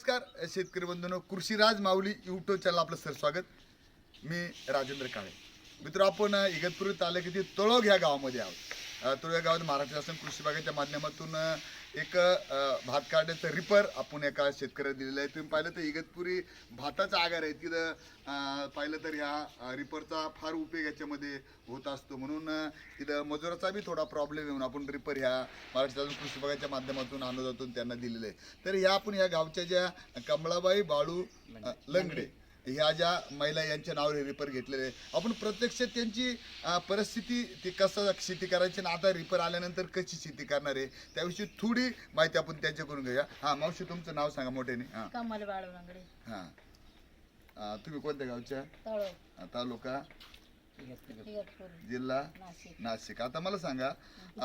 नमस्कार. शेतकरी बंधूंनो कृषीराज माऊली युट्यूब चॅनल आपलं सर स्वागत. मी राजेंद्र काळे. मित्र आपण अ, इगतपुरी तालुक्यातील तळोग ह्या गावामध्ये आहोत. तुळ्या गावात महाराष्ट्र शासन कृषी विभागाच्या माध्यमातून एक भात काढण्याचं रिपर आपण एका शेतकऱ्याला दिलेलं आहे. तुम्ही पाहिलं तर इगतपुरी भाताचा आगार आहे. तिथं पाहिलं तर ह्या रिपरचा फार उपयोग याच्यामध्ये होत असतो. म्हणून तिथं मजुराचा बी थोडा प्रॉब्लेम येऊन आपण रिपर ह्या महाराष्ट्र शासन कृषी विभागाच्या माध्यमातून अनुदानातून त्यांना दिलेलं आहे. तर ह्या आपण ह्या गावच्या ज्या कमळाबाई बाळू लंगडे ह्या ज्या महिला यांच्या नावावर हे रिपर घेतलेले आहे. आपण प्रत्यक्ष त्यांची परिस्थिती ती कसं शेती करायची आणि आता रिपर आल्यानंतर कशी शेती करणार आहे त्याविषयी थोडी माहिती आपण त्यांच्याकडून घेऊया. हां मावशी तुमचं नाव सांगा मोठ्याने. हां. कमल बाळवंगडे हां. अ, तुम्ही कोणत्या गावच्या? तालुका? जिल्हा? नाशिक. नाशिक. आता मला सांगा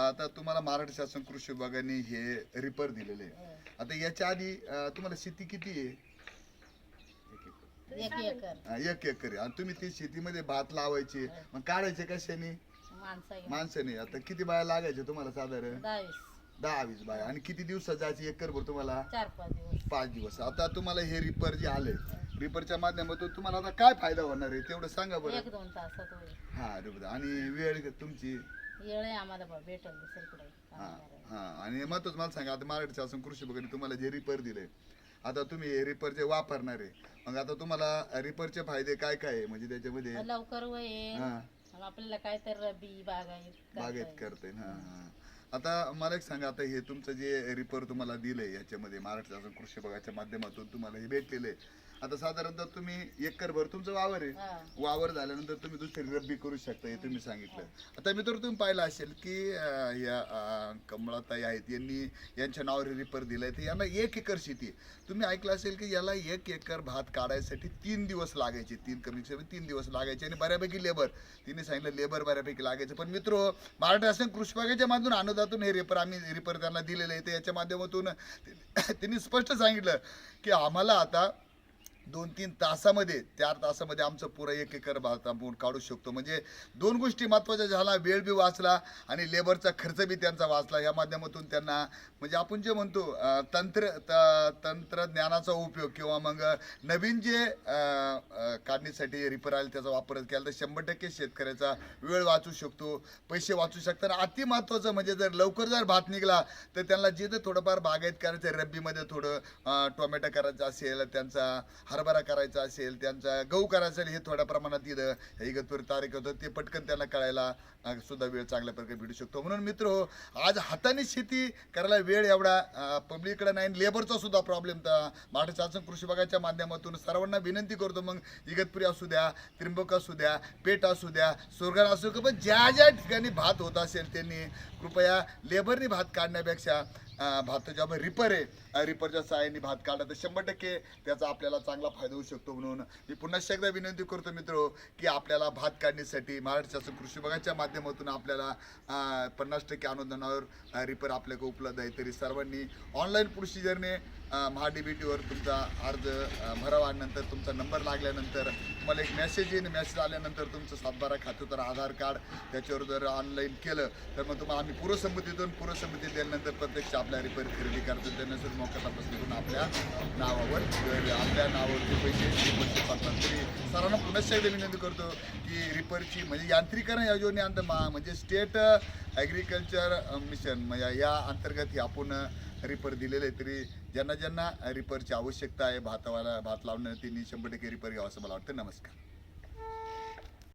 आता तुम्हाला महाराष्ट्र शासन कृषी विभागाने हे रिपर दिलेले आहे. आता याच्या आधी तुम्हाला शेती किती आहे? एक एकर. एक एकर आणि तुम्ही ती शेतीमध्ये भात लावायचे मग काढायचे कशाने? माणसा माणसाने. आता किती बाया लागायचे तुम्हाला साधारण? दहावीस. दहा वीस बाया. आणि किती दिवसात जायचे एकर भर तुम्हाला? चार पाच दिवस. पाच दिवस. आता तुम्हाला हे रिपर जे आले रिपरच्या माध्यमातून तुम्हाला आता काय फायदा होणार आहे? तेवढं सांगा बरं. एक दोन तासात होईल. हा रिपर आणि वेळ तुमची? येळ आहे आम्हाला बा भेटल दुसरीकडे. काम हा करायला. हा. आणि महत्वाचं मला सांगा आता महाराष्ट्र शासन कृषी विभागाने तुम्हाला जे रिपर दिले आता तुम्ही रिपर जे वापरणार आहे मग आता तुम्हाला रिपरचे फायदे काय काय आहे? म्हणजे त्याच्यामध्ये लवकर हा. आणि आपल्याला काय तर रबी बागायत बागेत. करते हा हा. आता मला एक सांगा आता हे तुमचं जे रिपर तुम्हाला दिलंय याच्यामध्ये महाराष्ट्र शासन कृषी विभागाच्या माध्यमातून तुम्हाला हे भेटलेलं आहे. आता साधारणतः तुम्ही एकर भर तुमचं वावर आहे. हा. वावर झाल्यानंतर तुम्ही दुसरी रब्बी करू शकता हे तुम्ही सांगितलं. आता मी तर तुम्ही पाहिलं असेल की अं, या अं, कमळाताई आहेत यांनी यांच्या नावावर रिपर दिलाय. तर यांना एक एकर शेती आहे. तुम्ही ऐकलं असेल की याला एक एकर भात काढायसाठी तीन दिवस लागायचे. तीन कमी कमी तीन दिवस लागायचे आणि बऱ्यापैकी लेबर. तिने सांगितलं लेबर बऱ्यापैकी लागायचं. पण मित्र महाराष्ट्र शासन कृषी विभागाच्या माध्यमातून अनुदातून हे रिपर आम्ही रिपर त्यांना दिलेले आहे. तर याच्या माध्यमातून त्यांनी स्पष्ट सांगितलं की आम्हाला आता दोन तीन तासामध्ये चार तासामध्ये आमचं पुरं एक एकर भात आपण काढू शकतो. म्हणजे दोन गोष्टी महत्त्वाच्या झाला वेळ बी वाचला आणि लेबरचा खर्च बी त्यांचा वाचला. या माध्यमातून त्यांना म्हणजे आपण जे म्हणतो तंत्र त- तंत्रज्ञानाचा उपयोग किंवा मग नवीन जे काढणीसाठी रिपर आले त्याचा वापर केला तर शंभर टक्के शेतकऱ्याचा वेळ वाचू शकतो पैसे वाचू शकतात. आणि अति महत्त्वाचं म्हणजे जर लवकर जर भात निघाला तर त्यांना जिथं थोडंफार बागायत करायचं आहे, रब्बीमध्ये थोडं टोमॅटो करायचं असेल त्यांचा हरभरा करायचा असेल त्यांचा गहू करायचा असेल हे थोड्या प्रमाणात इथं इगतपुरी तारीख होतं ते पटकन त्यांना कळायला सुद्धा वेळ चांगल्या प्रकारे भेटू शकतो. म्हणून मित्र हो, आज हाताने शेती करायला वेळ एवढा पब्लिककडे नाही लेबरचा सुद्धा प्रॉब्लेम तर महाराष्ट्र शासन कृषी विभागाच्या माध्यमातून सर्वांना विनंती करतो. मग इगतपुरी असू द्या त्रिंबक असू द्या पेठ असू द्या सुरगार असू द्या पण ज्या ज्या ठिकाणी भात होत असेल त्यांनी कृपया लेबरनी भात काढण्यापेक्षा भात भाताच्या रिपर आहे रिपरच्या सहाय्याने भात काढला तर शंभर टक्के त्याचा आपल्याला चांगला फायदा होऊ शकतो म्हणून मी पुन्हा एकदा विनंती करतो मित्र की आपल्याला भात काढण्यासाठी महाराष्ट्र शासन कृषी विभागाच्या माध्यमातून आपल्याला पन्नास टक्के अनुदानावर रिपर आपल्याकडे उपलब्ध आहे. तरी सर्वांनी ऑनलाईन प्रोसिजरने महा तुमचा अर्ज भरावा. नंतर तुमचा नंबर लागल्यानंतर मला एक मेसेज येईन मेसेज आल्यानंतर तुमचं सातबारा खातं तर आधार कार्ड त्याच्यावर जर ऑनलाईन केलं तर मग तुम्हाला आम्ही पूर्वसंमती देऊन पूर्वसंमती दिल्यानंतर प्रत्यक्ष आपल्या रिपेअर खरेदी करतो सुद्धा मोका तपासणी करून आपल्या नावावर आपल्या नावावरचे पैसे रिपेअरचे पाठवा तरी सरांना पुन्हा एकदा विनंती करतो की रिपरची म्हणजे यांत्रिकरण या योजनेअंत मा म्हणजे स्टेट ॲग्रिकल्चर मिशन म्हणजे या अंतर्गत हे आपण रिपर दिलेले आहे तरी ज्यांना ज्यांना रिपरची आवश्यकता आहे भातावाला भात लावणं त्यांनी शंभर टक्के रिपर घ्यावं असं मला वाटतं. नमस्कार.